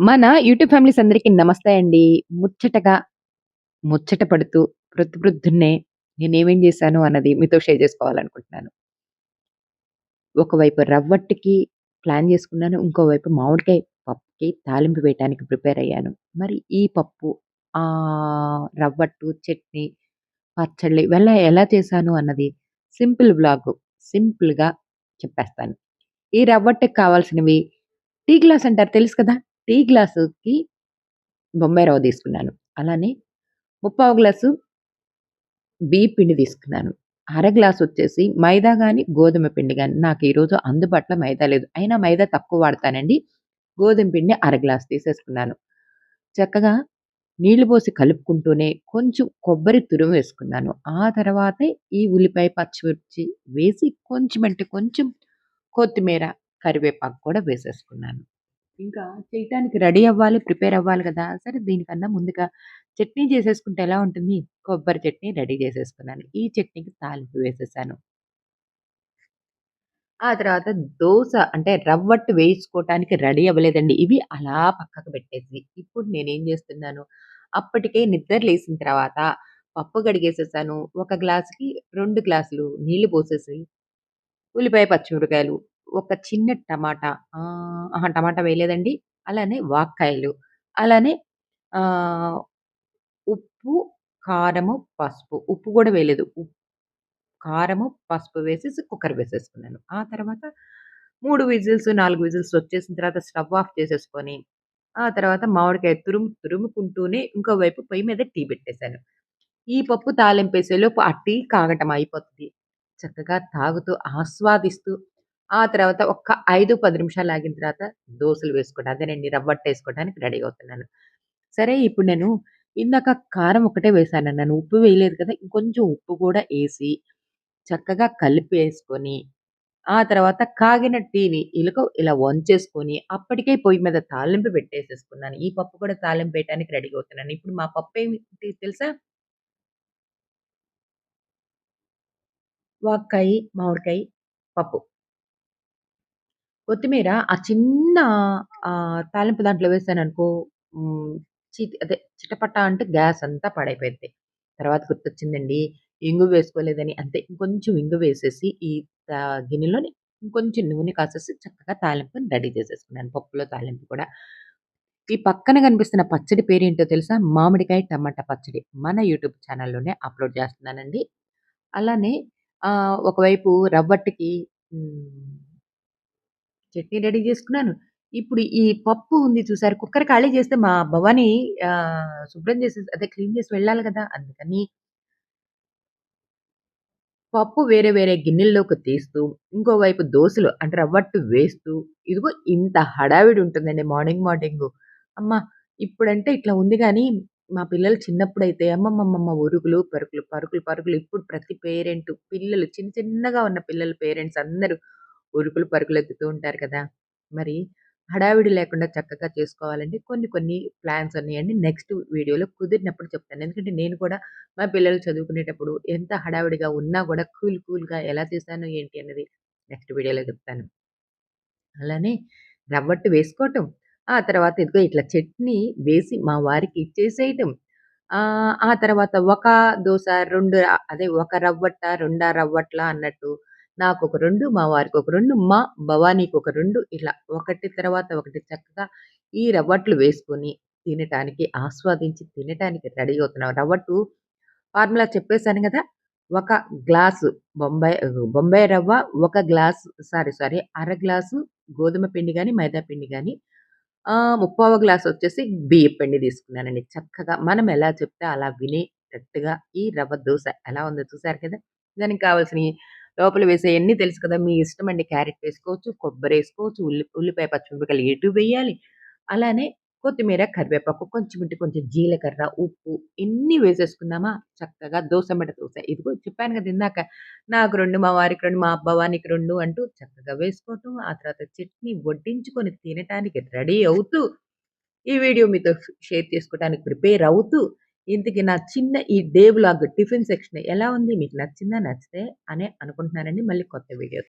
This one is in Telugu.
మన యూట్యూబ్ ఫ్యామిలీస్ అందరికీ నమస్తే అండి. ముచ్చటగా, ముచ్చట పడుతూ ప్రొద్దు ప్రొద్దున్నే నేనేమేం చేశాను అన్నది మీతో షేర్ చేసుకోవాలనుకుంటున్నాను. ఒకవైపు రవ్వట్టుకి ప్లాన్ చేసుకున్నాను. ఇంకోవైపు మామిడికాయ పప్పుకి తాలింపు వేయటానికి ప్రిపేర్ అయ్యాను. మరి ఈ పప్పు ఆ రవ్వట్టు, చట్నీ, పచ్చళ్ళు ఇవెలా ఎలా చేశాను అన్నది సింపుల్ బ్లాగ్ సింపుల్‌గా చెప్పేస్తాను. ఈ రవ్వట్టుకి కావాల్సినవి టీ గ్లాస్ అంటారు తెలుసు కదా! టీ గ్లాసుకి బొంబాయి రవ్వ తీసుకున్నాను. అలానే ముప్పావు గ్లాసు బియ్య పిండి తీసుకున్నాను. అర గ్లాస్ వచ్చేసి మైదా కానీ గోధుమ పిండి కానీ నాకు ఈరోజు అందుబాటులో మైదా లేదు. అయినా మైదా తక్కువ వాడతానండి. గోధుమ పిండి అర గ్లాస్ తీసేసుకున్నాను. చక్కగా నీళ్ళు పోసి కలుపుకుంటూనే కొంచెం కొబ్బరి తురుము వేసుకున్నాను. ఆ తర్వాతే ఈ ఉల్లిపాయ, పచ్చిమిర్చి వేసి కొంచెం అంటే కొంచెం కొత్తిమీర, కరివేపాకు కూడా వేసేసుకున్నాను. ఇంకా చేయటానికి రెడీ అవ్వాలి, ప్రిపేర్ అవ్వాలి కదా! సరే దీనికన్నా ముందుగా చట్నీ చేసేసుకుంటే ఎలా ఉంటుంది? కొబ్బరి చట్నీ రెడీ చేసేసుకున్నాను. ఈ చట్నీకి తాలింపు వేసేసాను. ఆ తర్వాత దోశ అంటే రవ్వట్టు వేయించుకోవటానికి రెడీ అవ్వలేదండి. ఇవి అలా పక్కకు పెట్టేసి, ఇప్పుడు నేనేం చేస్తున్నాను, అప్పటికే నిద్ర లేసిన తర్వాత పప్పు కడిగేసేసాను. ఒక గ్లాసుకి రెండు గ్లాసులు నీళ్ళు పోసేసి, ఉల్లిపాయ, పచ్చిమిరకాయలు ఒక చిన్న టమాటా ఆహ్, అహా! టమాటా వేయలేదండి. అలానే వాక్కాయలు, అలానే ఆహ్, ఉప్పు, కారము, పసుపు. ఉప్పు కూడా వేయలేదు. ఉప్ కారము, పసుపు వేసేసి కుక్కర్ వేసేసుకున్నాను. ఆ తర్వాత 3 విజిల్స్, 4 విజిల్స్ వచ్చేసిన తర్వాత స్టవ్ ఆఫ్ చేసేసుకొని, ఆ తర్వాత మామిడికాయ తురుము తురుముకుంటూనే ఇంకో వైపు పొయ్యి మీద టీ పెట్టేసాను. ఈ పప్పు తాలింపేసేలోపు ఆ టీ కాగటం అయిపోతది. చక్కగా తాగుతూ, ఆస్వాదిస్తూ, ఆ తర్వాత ఒక్క 5, 10 నిమిషాలు ఆగిన తర్వాత దోసలు వేసుకోవడం అదేనండి రవ్వట్టేసుకోవడానికి రెడీ అవుతున్నాను. సరే ఇప్పుడు నేను ఇందాక కారం ఒకటే వేసాను నన్ను ఉప్పు వేయలేదు కదా! ఇంకొంచెం ఉప్పు కూడా వేసి చక్కగా కలిపేసుకొని, ఆ తర్వాత కాగిన టీని ఇలుక ఇలా వంచేసుకొని, అప్పటికే పొయ్యి మీద తాలింపు పెట్టేసేసుకున్నాను. ఈ పప్పు కూడా తాలింపు వేయటానికి రెడీ అవుతున్నాను. ఇప్పుడు మా పప్పు ఏమిటి తెలుసా? వాక్కాయి, మామిడికాయి పప్పు. కొత్తిమీర ఆ చిన్న తాలింపు దాంట్లో వేసాను అనుకో చీతి అదే చిటపట అంటే గ్యాస్ అంతా పాడైపోయింది తర్వాత గుర్తొచ్చిందండి. ఇంగు వేసుకోలేదని అంతే ఇంకొంచెం ఇంగు వేసేసి ఈ గిన్నెలోని ఇంకొంచెం నూనె కాసేసి చక్కగా తాలింపుని రెడీ చేసేసుకున్నాను. పప్పులో తాలింపు కూడా. ఈ పక్కన కనిపిస్తున్న పచ్చడి పేరేంటో తెలుసా? మామిడికాయ టమాటా పచ్చడి. మన యూట్యూబ్ ఛానల్‌లోనే అప్‌లోడ్ చేస్తున్నానండి. అలానే ఒకవైపు రవ్వట్టికి చట్నీ రెడీ చేసుకున్నాను. ఇప్పుడు ఈ పప్పు ఉంది చూసారు కుక్కర్ ఖాళీ చేస్తే మా భవాని శుభ్రం చేసి అదే క్లీన్ చేసి వెళ్ళాలి కదా! అందుకని పప్పు వేరే వేరే గిన్నెల్లోకి తీస్తూ, ఇంకోవైపు దోశలు అంటే రవ్వట్టు వేస్తూ, ఇదిగో ఇంత హడావిడి ఉంటుందండి మార్నింగ్ మార్నింగు. అమ్మ! ఇప్పుడంటే ఇట్లా ఉంది కానీ మా పిల్లలు చిన్నప్పుడు అయితే అమ్మమ్మమ్మమ్మ! ఉరుకులు, పరుకులు, పరుకులు, పరుగులు. ఇప్పుడు ప్రతి పేరెంటు పిల్లలు చిన్న చిన్నగా ఉన్న పిల్లల పేరెంట్స్ అందరూ ఉరుకులు, పరుగులు ఎత్తుతూ ఉంటారు కదా! మరి హడావిడి లేకుండా చక్కగా చేసుకోవాలంటే కొన్ని కొన్ని ప్లాన్స్ ఉన్నాయండి. నెక్స్ట్ వీడియోలో కుదిరినప్పుడు చెప్తాను. ఎందుకంటే నేను కూడా మా పిల్లలు చదువుకునేటప్పుడు ఎంత హడావిడిగా ఉన్నా కూడా కూల్ కూల్‌గా ఎలా చేశాను ఏంటి అనేది నెక్స్ట్ వీడియోలో చెప్తాను. అలానే రవ్వట్టు వేసుకోవటం. ఆ తర్వాత ఇదిగో ఇట్లా చట్నీ వేసి మా వారికి ఇచ్చేసేయటం. ఆ తర్వాత ఒక దోశ రెండు అదే ఒక రవ్వట్ట, రెండా రవ్వట్ల అన్నట్టు నాకు ఒక రెండు మా వారికి ఒక రెండు మా భవానీకి ఒక రెండు ఇలా ఒకటి తర్వాత ఒకటి చక్కగా ఈ రవ్వట్లు వేసుకొని తినటానికి ఆస్వాదించి తినటానికి రెడీ అవుతున్నాం. రవ్వట్టు ఫార్ములా చెప్పేసాను కదా ఒక గ్లాసు బొంబాయి బొంబాయి రవ్వ, ఒక గ్లాసు సారీ సారీ అర గ్లాసు గోధుమ పిండి కానీ మైదా పిండి కానీ ముప్పావ గ్లాస్ వచ్చేసి బియ్యం పిండి తీసుకున్నానండి. చక్కగా మనం ఎలా చెప్తే అలా వినేటట్టుగా ఈ రవ్వ దోశ ఎలా ఉందో చూసారు కదా! దానికి కావాల్సిన లోపల వేసేయన్నీ తెలుసు కదా! మీ ఇష్టం అండి క్యారెట్ వేసుకోవచ్చు, కొబ్బరేసుకోవచ్చు, ఉల్లి ఉల్లిపాయ, పచ్చిమిరపకాయలు ఎటు వేయాలి. అలానే కొత్తిమీర, కరివేపాకు, కొంచెం ఇంటి కొంచెం జీలకర్ర, ఉప్పు ఇన్ని వేసేసుకున్నామా చక్కగా దోశ మెడ దోశ ఇదిగో చెప్పాను కదా! ఇందాక నాకు రెండు మా వారికి రెండు మా భవానికి 2 అంటూ చక్కగా వేసుకోవటం. ఆ తర్వాత చట్నీ వడ్డించుకొని తినటానికి రెడీ అవుతూ, ఈ వీడియో మీతో షేర్ చేసుకోవడానికి ప్రిపేర్ అవుతూ, ఇంతకి నా చిన్న ఈ డే బ్లాగ్ టిఫిన్ సెక్షన్ ఎలా ఉంది? మీకు నచ్చిందా? నచ్చితే అనే అనుకుంటున్నానండి. మళ్ళీ కొత్త వీడియో